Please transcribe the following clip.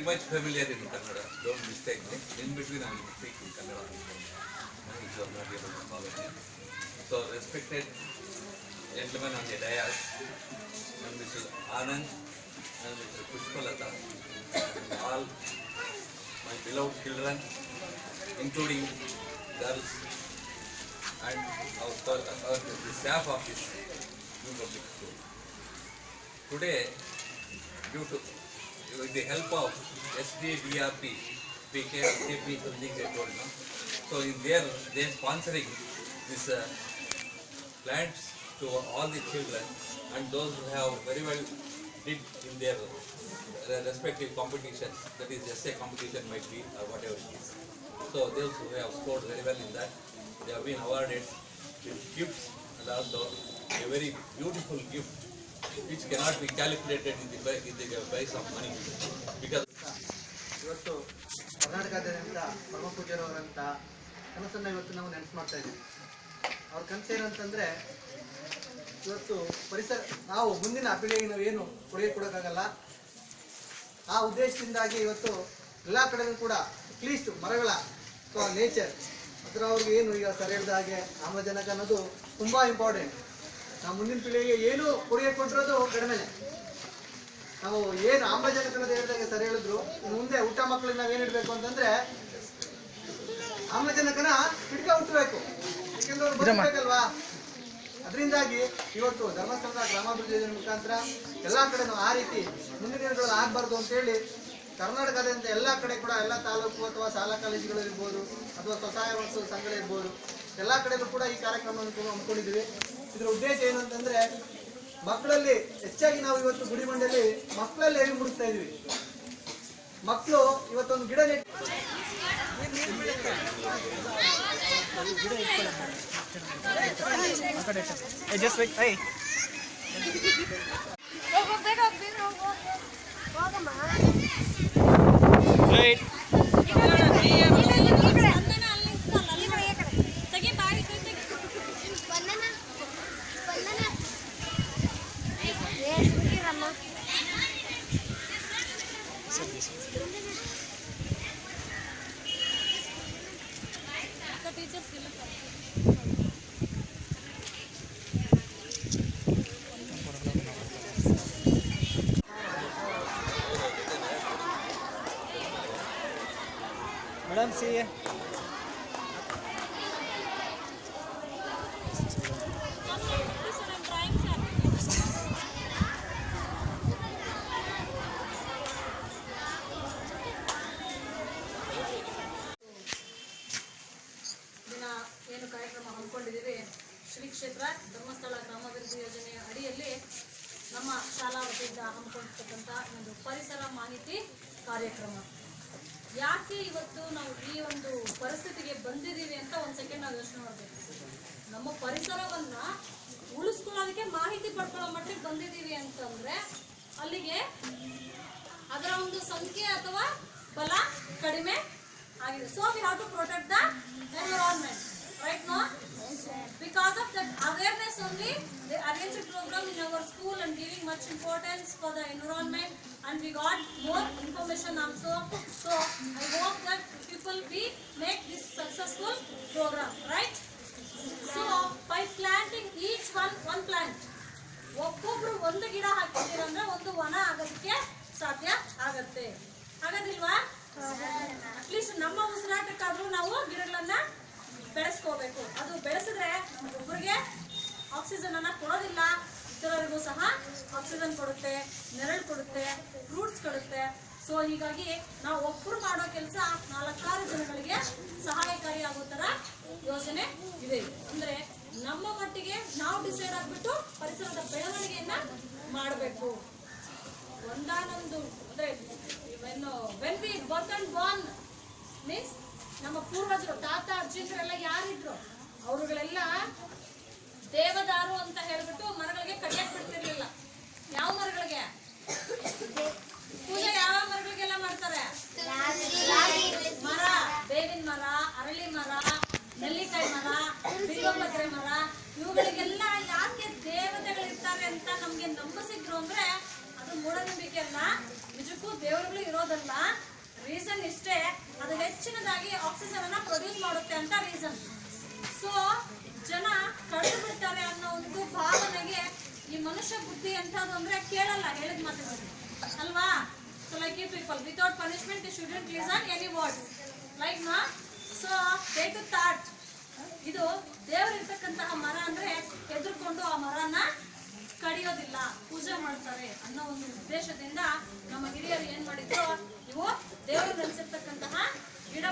very much familiar in Kannada. Don't mistake me. In between, I will speak in Kannada. If you are not able to follow me. So, respected gentlemen on the dais, and Mr. Anand, and Mr. Pushpalata, all my beloved children, including girls, and our, our, uh, the staff of this new public school. Today, due to with the help of SDDRP, PK, something they told now. So in their, they are sponsoring this uh, plants to all the children and those who have very well did in their uh, respective competitions, that is essay competition might be or whatever it is. So those who have scored very well in that, they have been awarded with gifts and also a very beautiful gift which cannot be calculated in the, in the price of money. Because ಇವತ್ತು ಕರ್ನಾಟಕದಾದ್ಯಂತ ಪರಮ ಪೂಜ್ಯರವರಂತ ಕನಸನ್ನ ಇವತ್ತು ನಾವು ನೆನಪು ಮಾಡ್ತಾ ಇದ್ದೀವಿ. ಅವ್ರ ಕನಸು ಏನಂತಂದ್ರೆ ಇವತ್ತು ಪರಿಸರ ನಾವು ಮುಂದಿನ ಪೀಳಿಗೆಗೆ ನಾವು ಏನು ಕೊಡುಗೆ ಕೊಡೋಕ್ಕಾಗಲ್ಲ. ಆ ಉದ್ದೇಶದಿಂದಾಗಿ ಇವತ್ತು ಎಲ್ಲ ಕಡೆಗೂ ಕೂಡ ಅಟ್ಲೀಸ್ಟ್ ಮರಗಳ ಅಥವಾ ನೇಚರ್ ಅದರ ಅವ್ರಿಗೆ ಏನು ಈಗ ಸರ್ ಹೇಳಿದ ಹಾಗೆ ಆಮ್ಲಜನಕ ಅನ್ನೋದು ತುಂಬ ಇಂಪಾರ್ಟೆಂಟ್ ನಾವು ಮುಂದಿನ ಪೀಳಿಗೆಗೆ ಏನು ಕೊಡುಗೆ ಕೊಟ್ಟಿರೋದು ಕಡಿಮೆನೆ ನಾವು ಏನು ಆಮ್ಲಜನಕ ಅನ್ನೋದು ಹೇಳಿದಾಗ ಸರಿ ಹೇಳಿದ್ರು ಮುಂದೆ ಊಟ ಮಕ್ಕಳಿಗೆ ನಾವು ಏನು ಇಡ್ಬೇಕು ಅಂತಂದ್ರೆ ಆಮ್ಲಜನಕನ ಹಿಡ್ಕ ಹುಟ್ಟಬೇಕು ಯಾಕೆಂದ್ರೆ ಅವ್ರು ಬದುಕಬೇಕಲ್ವಾ ಅದರಿಂದಾಗಿ ಇವತ್ತು ಧರ್ಮಸ್ಥಳದ ಗ್ರಾಮಾಭಿವೃದ್ಧಿ ಯೋಜನೆ ಮುಖಾಂತರ ಎಲ್ಲ ಕಡೆ ನಾವು ಆ ರೀತಿ ಮುಂದಿನ ದಿನಗಳಲ್ಲಿ ಆಗ್ಬಾರ್ದು ಅಂತೇಳಿ ಕರ್ನಾಟಕದಂತೆ ಎಲ್ಲ ಕಡೆ ಕೂಡ ಎಲ್ಲ ತಾಲೂಕು ಅಥವಾ ಶಾಲಾ ಕಾಲೇಜುಗಳು ಇರ್ಬೋದು ಅಥವಾ ಸ್ವಸಹಾಯ ಮತ್ತು ಸಂಘಗಳು ಇರ್ಬೋದು ಎಲ್ಲಾ ಕಡೆಗೂ ಕೂಡ ಈ ಕಾರ್ಯಕ್ರಮವನ್ನು ಕೂಡ ಹಮ್ಮಿಕೊಂಡಿದ್ದೀವಿ. ಇದರ ಉದ್ದೇಶ ಏನು ಅಂತಂದ್ರೆ ಮಕ್ಕಳಲ್ಲಿ ಹೆಚ್ಚಾಗಿ ನಾವು ಇವತ್ತು ಗುಡಿಬಂಡೆಯಲ್ಲಿ ಮಕ್ಕಳಲ್ಲಿ ಹೇಳಿ ಮೂಡಿಸ್ತಾ ಇದೀವಿ. ಮಕ್ಕಳು ಇವತ್ತೊಂದು ಗಿಡ ನೆಟ್ಟು ಹೋಗೋ ಮೇಡಮ್ ಸಿ ಏನು ಕಾರ್ಯಕ್ರಮ ಹಮ್ಮಿಕೊಂಡಿದ್ದೀವಿ? ಶ್ರೀ ಕ್ಷೇತ್ರ ಧರ್ಮಸ್ಥಳ ಗ್ರಾಮಾಭಿವೃದ್ಧಿ ಯೋಜನೆಯ ಅಡಿಯಲ್ಲಿ ನಮ್ಮ ಶಾಲಾ ವತಿಯಿಂದ ಹಮ್ಮಿಕೊಂಡಿರ್ತಕ್ಕಂಥ ಒಂದು ಪರಿಸರ ಮಾಹಿತಿ ಕಾರ್ಯಕ್ರಮ. ಯಾಕೆ ಇವತ್ತು ನಾವು ಈ ಒಂದು ಪರಿಸ್ಥಿತಿಗೆ ಬಂದಿದ್ದೀವಿ ಅಂತ ಒಂದು ಸೆಕೆಂಡ್ ನಾವು ಯೋಚನೆ ಮಾಡಬೇಕು ನಮ್ಮ ಪರಿಸರವನ್ನ ಉಳಿಸ್ಕೊಳ್ಳೋದಕ್ಕೆ ಮಾಹಿತಿ ಪಡ್ಕೊಳ್ಳೋ ಮಟ್ಟಿಗೆ ಬಂದಿದ್ದೀವಿ ಅಂತಂದ್ರೆ ಅಲ್ಲಿಗೆ ಅದರ ಒಂದು ಸಂಖ್ಯೆ ಅಥವಾ ಬಲ ಕಡಿಮೆ ಆಗಿದೆ. So we have to protect the environment right no because of that awareness only they program in our school and giving much importance for the environment and we got more information also so i hope that people we make this successful program right so by planting each one one plant ಒಬ್ಬೊಬ್ರು ಒಂದು ಗಿಡ ಹಾಕಿದ್ದೀರಂದ್ರೆ ಒಂದು ವನ ಆಗೋದಕ್ಕೆ ಸಾಧ್ಯ ಆಗತ್ತೆ ಆಗೋದಿಲ್ವಾ at least ನಮ್ಮ ಉಸಿರಾಟಕ್ಕಾದ್ರೂ ನಾವು ಗಿಡಗಳನ್ನ ಬೆಳೆಸ್ಕೋಬೇಕು ಅದು ಬೆಳೆಸಿದ್ರೆ ಒಬ್ಬರಿಗೆ ಆಕ್ಸಿಜನ್ ಅನ್ನ ಕೊಡೋದಿಲ್ಲ. ಇತರರಿಗೂ ಸಹ ಆಕ್ಸಿಜನ್ ಕೊಡುತ್ತೆ ನೆರಳು ಕೊಡುತ್ತೆ ಫ್ರೂಟ್ಸ್ ಕೊಡುತ್ತೆ. ಸೊ ಹೀಗಾಗಿ ನಾವು ಒಬ್ಬರು ಮಾಡೋ ಕೆಲಸ ನಾಲ್ಕಾರು ಜನಗಳಿಗೆ ಸಹಾಯಕಾರಿಯಾಗೋ ತರ ಯೋಜನೆ ಇದೆ. ಅಂದ್ರೆ ನಮ್ಮ ಮಟ್ಟಿಗೆ ನಾವು ಡಿಸೈಡ್ ಆಗ್ಬಿಟ್ಟು ಪರಿಸರದ ಬೆಳವಣಿಗೆಯನ್ನ ಮಾಡಬೇಕು. ಒಂದಾನೊಂದು ಅಂದ್ರೆ ಇವನ್ನು when we work and born means ನಮ್ಮ ಪೂರ್ವಜರು, ತಾತ ಅಜ್ಜಿಂದ್ರೆಲ್ಲ ಯಾರಿದ್ರು, ಅವರುಗಳೆಲ್ಲ ದೇವದಾರು ಅಂತ ಹೇಳ್ಬಿಟ್ಟು ಮರಗಳಿಗೆ ಕಡಿಯಕ್ ಬಿಡ್ತಿರ್ಲಿಲ್ಲ. ಯಾವ ಮರಗಳಿಗೆ? ಪೂಜೆ ಯಾವ ಮರಗಳಿಗೆಲ್ಲ ಮಾಡ್ತಾರೆ? ಮರ, ಬೇವಿನ ಮರ, ಅರಳಿ ಮರ, ನೆಲ್ಲಿಕಾಯಿ ಮರ, ಬಿಲ್ವಪತ್ರೆ ಮರ, ಇವುಗಳಿಗೆಲ್ಲ ಯಾಕೆ ದೇವತೆಗಳಿರ್ತಾರೆ ಅಂತ ನಮ್ಗೆ ನಂಬಿಸಿದ್ರು ಅಂದ್ರೆ ಅದು ಮೂಢನಂಬಿಕೆ ಅಲ್ಲ ನಿಜಕ್ಕೂ ದೇವರುಗಳು ಇರೋದಲ್ಲ. ರೀಸನ್ ಇಷ್ಟೇ. ಅದು ಹೆಚ್ಚಿನದಾಗಿ ಆಕ್ಸಿಜನ್ ಅನ್ನ ಪ್ರೊಡ್ಯೂಸ್ ಮಾಡುತ್ತೆ ಅಂತ ರೀಸನ್ ಸೊ ಜನ ಕಳೆದು ಬಿಡ್ತಾರೆ ಅನ್ನೋ ಒಂದು ಭಾವನೆಗೆ ಈ ಮನುಷ್ಯ ಬುದ್ಧಿ ಎಂಥದ್ದು ಅಂದ್ರೆ ಕೇಳಲ್ಲ, ಹೇಳಿದ ಮಾತುಗಳು. ಅಲ್ವಾ? So like you people without punishment the student listen any word like ನಾ ಸೊ ದೇ ಟು ಥಾಟ್ ಇದು ದೇವರಿರ್ತಕ್ಕಂತಹ ಮರ ಅಂದ್ರೆ ಎದುರ್ಕೊಂಡು ಆ ಮರನ ಕಡಿಯೋದಿಲ್ಲ, ಪೂಜೆ ಮಾಡ್ತಾರೆ ಅನ್ನೋ ಒಂದು ಉದ್ದೇಶದಿಂದ ನಮ್ಮ ಹಿರಿಯರು ಏನ್ ಮಾಡಿದ್ರು? ಇವು ದೇವರು ನೆಲೆಸಿರ್ತಕ್ಕಂತಹ